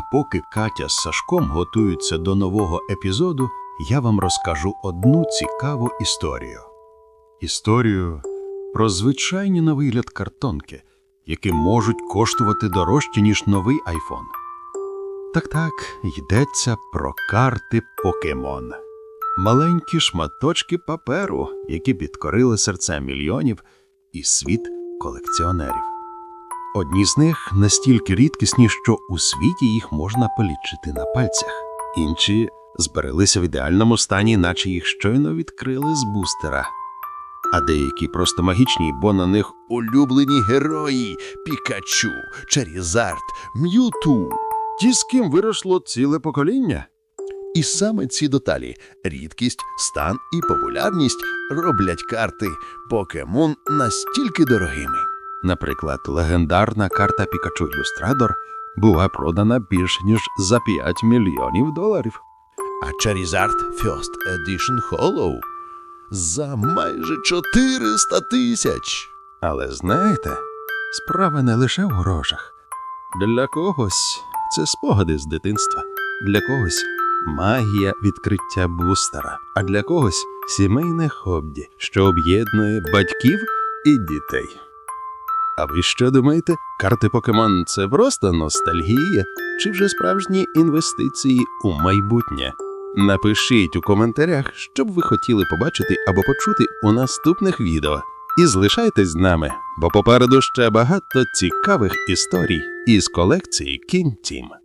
А поки Катя з Сашком готуються до нового епізоду, я вам розкажу одну цікаву історію. Історію про звичайні на вигляд картонки, які можуть коштувати дорожче, ніж новий айфон. Так так, йдеться про карти покемон. Маленькі шматочки паперу, які підкорили серця мільйонів і світ колекціонерів. Одні з них настільки рідкісні, що у світі їх можна полічити на пальцях. Інші збереглися в ідеальному стані, наче їх щойно відкрили з бустера. А деякі просто магічні, бо на них улюблені герої Пікачу, Черізард, М'юту. Ті, з ким виросло ціле покоління. І саме ці деталі рідкість, стан і популярність роблять карти покемон настільки дорогими. Наприклад, легендарна карта Пікачу Ілюстрадор була продана більш ніж за 5 мільйонів доларів. А Charizard First Edition Hollow за майже 400 тисяч. Але знаєте, справа не лише в грошах. Для когось це спогади з дитинства, для когось магія відкриття бустера, а для когось сімейне хобі, що об'єднує батьків і дітей. А ви що думаєте? Карти покемон це просто ностальгія чи вже справжні інвестиції у майбутнє? Напишіть у коментарях, що б ви хотіли побачити або почути у наступних відео. І залишайтесь з нами, бо попереду ще багато цікавих історій із колекції Кінтім.